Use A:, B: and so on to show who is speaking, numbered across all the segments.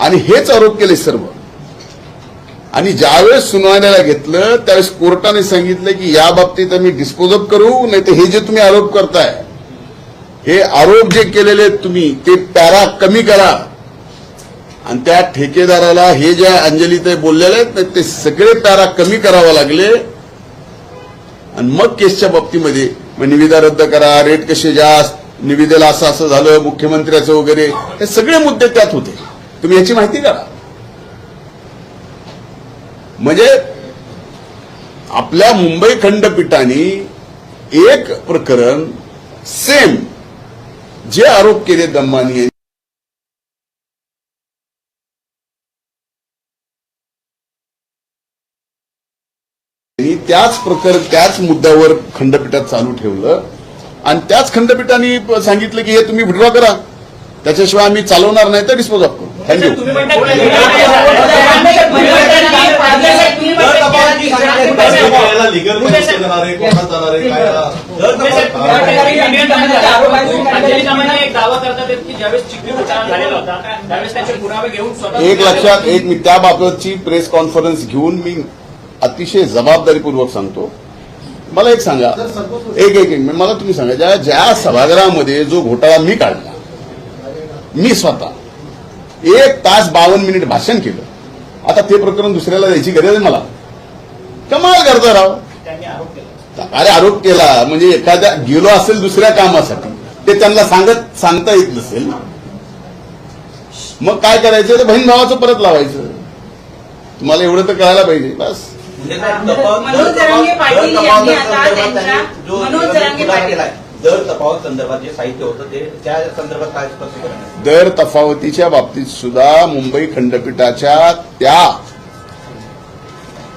A: आणि हेच आरोप केले सर्व. आणि ज्यावेळेस सुनावण्याला घेतलं त्यावेळेस कोर्टाने सांगितलं की या बाबतीत आम्ही डिस्पोजअप करू नाही तर हे जे तुम्ही आरोप करताय हे आरोप जे केलेले आहेत तुम्ही ते पॅरा कमी करा. आणि त्या ठेकेदाराला हे ज्या अंजली ते बोललेले आहेत ते सगळे पॅरा कमी करावा लागले. आणि मग केसच्या बाबतीमध्ये मग निविदा रद्द करा रेट कसे जास्त निविदेला असं असं झालं मुख्यमंत्र्याचं वगैरे हे सगळे मुद्दे त्यात होते. तुम्ही याची माहिती करा. म्हणजे आपल्या मुंबई खंडपीठाने एक प्रकरण सेम जे आरोप केले दम्मानी यांनी. त्याच प्रकरण त्याच मुद्द्यावर खंडपीठात चालू ठेवलं. आणि त्याच खंडपीठाने सांगितलं की हे तुम्ही विड्रॉ करा. त्याच्याशिवाय आम्ही चालवणार नाही तर डिस्पोज ऑफ
B: एक
A: लक्षात एक मी त्याबाबतची प्रेस कॉन्फरन्स घेऊन मी अतिशय जबाबदारीपूर्वक सांगतो. मला एक सांगा. एक एक एक मला तुम्ही सांगा ज्या ज्या सभागृहामध्ये जो घोटाळा मी काढला मी स्वतः एक तास बावन्न मिनिट भाषण केलं. आता ते प्रकरण दुसऱ्याला द्यायची गरज आहे मला. कमाल करता राव.
B: त्यांनी आरोप केला.
A: अरे आरोप केला. म्हणजे एखाद्या गेलो असेल दुसऱ्या कामासाठी ते त्यांना सांगत सांगता येत नसेल मग काय करायचं? तर बहीण भावाचं परत लावायचं. तुम्हाला एवढं तर कळायला पाहिजे. बस.
C: मनोज जरांगे पाटील यांनी आता त्यांच्या मनोज जरांगे पाटील
D: दर तफावत संदर्भात जे साहित्य होतं ते त्या संदर्भात काय स्पष्टीकरण
A: दर तफावतीच्या बाबतीत सुद्धा मुंबई खंडपीठाच्या त्या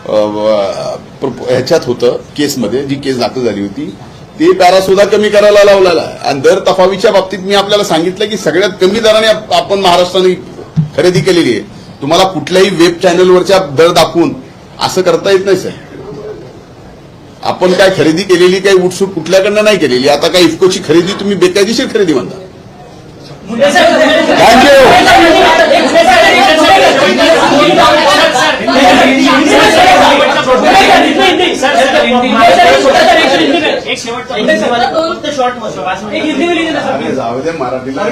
A: ह्याच्यात होतं केसमध्ये जी केस दाखल झाली होती ते पॅरा सुद्धा कमी करायला लावलेला आहे. आणि दर तफावीच्या बाबतीत मी आपल्याला सांगितलं की सगळ्यात कमी दराने आपण महाराष्ट्राने खरेदी केलेली आहे. तुम्हाला कुठल्याही वेब चॅनलवरच्या दर दाखवून असं करता येत नाही सर. आपण काय खरेदी केलेली काही उठसूट कुठल्याकडनं नाही केलेली? आता काय इफकोची खरेदी तुम्ही बेकायदेशीर खरेदी म्हणता.
B: एक शेवटचा फक्त शॉर्ट
A: अरे जाऊ दे मराठीला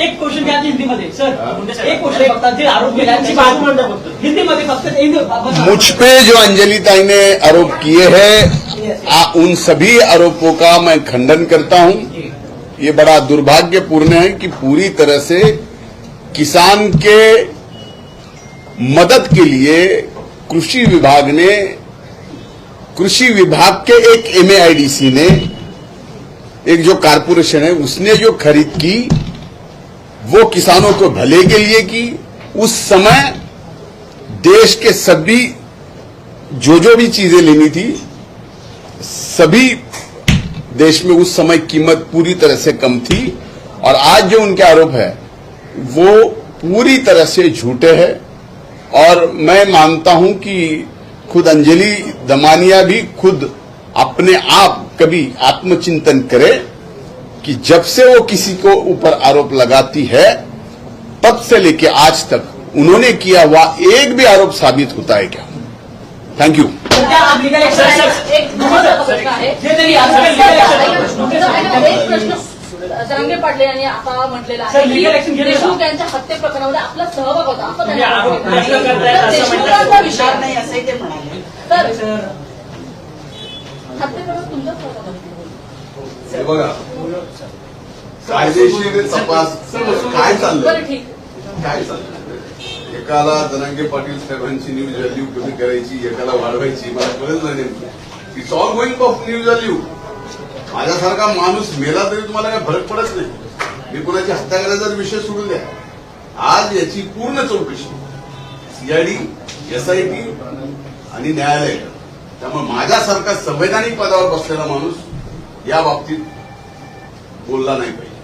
E: एक क्वेश्चन घ्या हिंदीमध्ये सर एक क्वेश्चन फक्त जे आरोप केले त्यांची बाजू मांडा फक्त हिंदीमध्ये फक्त
A: मुझ पे जो अंजलि ताई ने आरोप किए हैं आ, उन सभी आरोपों का मैं खंडन करता हूँ। ये बड़ा दुर्भाग्यपूर्ण है कि पूरी तरह से किसान के मदद के लिए कृषि विभाग ने कृषि विभाग के एक एमएआईडीसी ने, एक जो कारपोरेशन है, उसने जो खरीद की, वो किसानों को भले के लिए की, उस समय देश के सभी जो जो भी चीज़ें लेनी थी, सभी देश में उस समय कीमत पूरी तरह से कम थी, और आज जो उनके आरोप है, वो पूरी तरह से झूठे हैं। और मैं मानता हूँ कि खुद अंजलि दमानिया भी खुद अपने आप कभी आत्मचिंतन करे कि जब से वो किसी को ऊपर आरोप लगाती है तब से लेके आज तक उन्होंने किया हुआ एक भी आरोप साबित होता है क्या थैंक यू
F: एक प्रश्न जरांगे पाटले यांनी आता म्हटलेला आहे की? देशमुख यांच्या हत्ये प्रकरणामध्ये आपला सहभाग होता. त्यांनी
B: आरोप
F: तर
B: असं म्हणतात.
F: देशमुखांचा विषय
C: विचार नाही असंही ते म्हणाले.
F: तर हत्ये सहभागात
A: हे बघा. कायदेशीर तपास काय चाललंय?
F: बरं ठीक.
A: काय चाललंय? एकाला जनांगे पाटील साहेबांची न्यूज व्हॅल्यू कमी करायची एकाला वाढवायची. मला कळत नाही नेमकं. It's all going of news value. माझ्यासारखा माणूस मेला तरी तुम्हाला काही फरक पडत नाही. मी कुणाची हत्या करायचा विषय सोडून द्या. आज याची पूर्ण चौकशी. सीआयडी एसआयटी आणि न्यायालय. त्यामुळे माझ्यासारखा संवैधानिक पदावर बसलेला माणूस या बाबतीत बोलला नाही पाहिजे.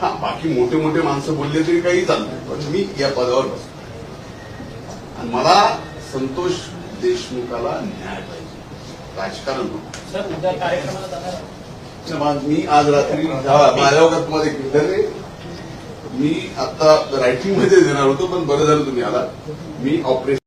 A: हा बाकी मोठे मोठे माणसं बोलले तरी काही चालतंय पण मी या पदावर बसतो. आणि मला संतोष देशमुखाला न्याय पाहिजे. राजकारण मी आज रात्री माझ्या वगैरे तुम्हाला एक विचारले मी आता रायटिंगमध्ये देणार होतो पण बरं झालं तुम्ही आला मी ऑपरेशन